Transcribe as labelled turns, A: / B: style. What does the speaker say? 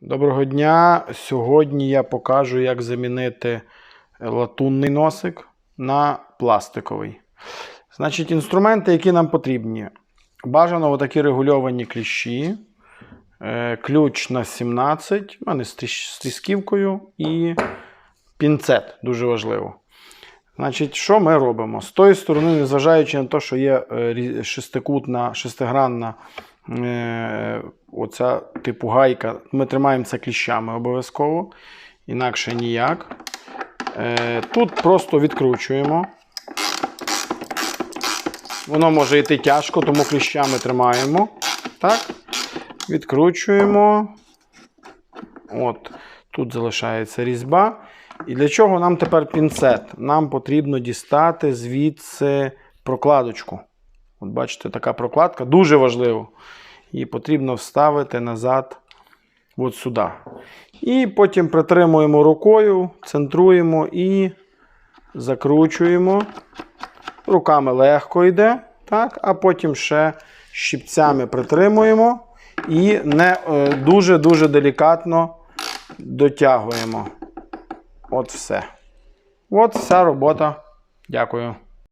A: Доброго дня! Сьогодні я покажу, як замінити латунний носик на пластиковий. Значить, інструменти, які нам потрібні. Бажано отакі регульовані кліщі, е, ключ на 17, у мене з трісківкою і пінцет, дуже важливо. Значить, що ми робимо? З тої сторони, незважаючи на те, що є е, шестикутна, шестигранна е, оця типу гайка, ми тримаємо це кліщами обов'язково, інакше ніяк. Е, тут просто відкручуємо. Воно може йти тяжко, тому кліщами тримаємо. Так. Відкручуємо. От. Тут залишається різьба. І для чого нам тепер пінцет? Нам потрібно дістати звідси прокладочку. От бачите, така прокладка дуже важливо. Її потрібно вставити назад от сюди. І потім притримуємо рукою, центруємо і закручуємо. Руками легко йде, так? а потім ще щипцями притримуємо і е, дуже-дуже делікатно дотягуємо. От все. От вся робота. Дякую.